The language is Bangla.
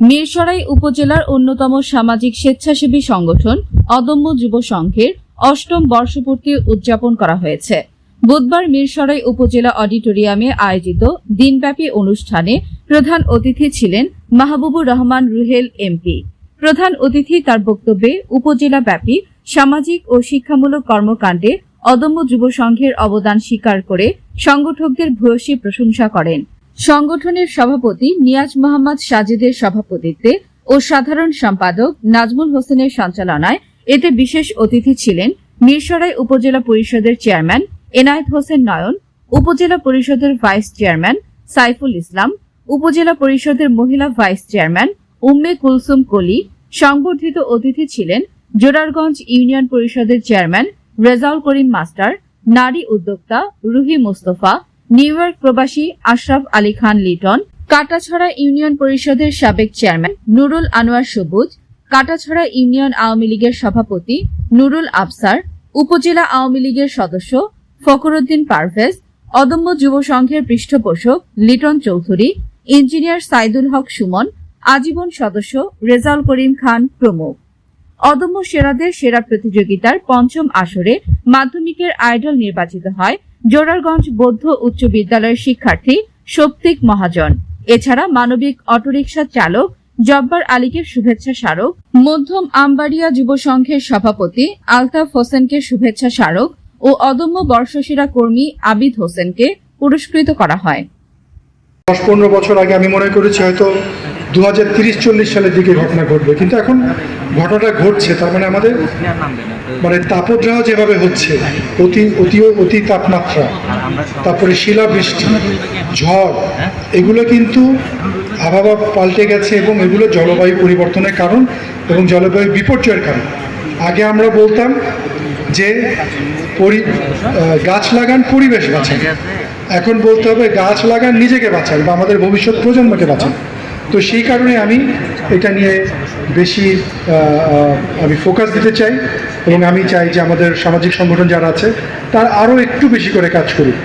মিরসরাই উপজেলার অন্যতম সামাজিক স্বেচ্ছাসেবী সংগঠন অদম্য যুব সংঘের অষ্টম বর্ষপূর্তি উদযাপন করা হয়েছে। বুধবার মিরসরাই উপজেলা অডিটোরিয়ামে আয়োজিত দিনব্যাপী অনুষ্ঠানে প্রধান অতিথি ছিলেন মাহবুবুর রহমান রুহেল এমপি। প্রধান অতিথি তার বক্তব্যে উপজেলা ব্যাপী সামাজিক ও শিক্ষামূলক কর্মকাণ্ডে অদম্য যুব সংঘের অবদান স্বীকার করে সংগঠকদের ভূয়সী প্রশংসা করেন। সংগঠনের সভাপতি নিয়াজ মোহাম্মদ সাজিদের সভাপতিত্বে ও সাধারণ সম্পাদক নাজমুল হোসেনের সঞ্চালনায় এতে বিশেষ অতিথি ছিলেন মিরসরাই উপজেলা পরিষদের চেয়ারম্যান এনায়েত হোসেন নয়ন, উপজেলা পরিষদের ভাইস চেয়ারম্যান সাইফুল ইসলাম, উপজেলা পরিষদের মহিলা ভাইস চেয়ারম্যান উম্মে কুলসুম কলি, সংবর্ধিত অতিথি ছিলেন জোরারগঞ্জ ইউনিয়ন পরিষদের চেয়ারম্যান রেজাউল করিম মাস্টার, নারী উদ্যোক্তা রুহি মোস্তফা নিউ ইয়র্ক প্রবাসী আশরাফ আলী খান লিটন, কাটাছড়া ইউনিয়ন পরিষদের সাবেক চেয়ারম্যান নুরুল আনোয়ার সবুজ, কাটাছড়া ইউনিয়ন আওয়ামী লীগের সভাপতি নুরুল আফসার, উপজেলা আওয়ামী লীগের সদস্য ফখরুদ্দিন পারভেজ, অদম্য যুব সংঘের পৃষ্ঠপোষক লিটন চৌধুরী, ইঞ্জিনিয়ার সাইদুল হক সুমন, আজীবন সদস্য রেজাউল করিম খান প্রমুখ। অদম্য সেরাদের সেরা প্রতিযোগিতার পঞ্চম আসরে মাধ্যমিকের আইডল নির্বাচিত হয় জোরারগঞ্জ বৌদ্ধ উচ্চ বিদ্যালয়ের শিক্ষার্থী সপ্তিক মহাজন। এছাড়া মানবিক অটোরিকশা চালক জব্বার আলীকে শুভেচ্ছা স্মারক, মধ্যম আমবাড়িয়া যুব সংঘের সভাপতি আলতাফ হোসেনকে শুভেচ্ছা স্মারক ও অদম্য বর্ষসেরা কর্মী আবিদ হোসেনকে পুরস্কৃত করা হয়। দশ পনেরো বছর আগে আমি মনে করেছি হয়তো দু হাজার তিরিশ চল্লিশ সালের দিকে ঘটনা ঘটবে। কিন্তু এখন ঘটনাটা ঘটছে, তার মানে আমাদের মানে তাপদ্রাহ যেভাবে হচ্ছে, অতি অতি অতি তাপমাত্রা, তারপরে শিলাবৃষ্টি, ঝড়, এগুলো কিন্তু আবহাওয়া পাল্টে গেছে এবং এগুলো জলবায়ু পরিবর্তনের কারণ এবং জলবায়ু বিপর্যয়ের কারণ। আগে আমরা বলতাম যে গাছ লাগান, পরিবেশ বাঁচান। এখন বলতে হবে গাছ লাগান, নিজেকে বাঁচান বা আমাদের ভবিষ্যৎ প্রজন্মকে বাঁচান। তো সেই কারণে আমি এটা নিয়ে বেশি আমি ফোকাস দিতে চাই এবং আমি চাই যে আমাদের সামাজিক সংগঠন যারা আছে, তার আরও একটু বেশি করে কাজ করুক।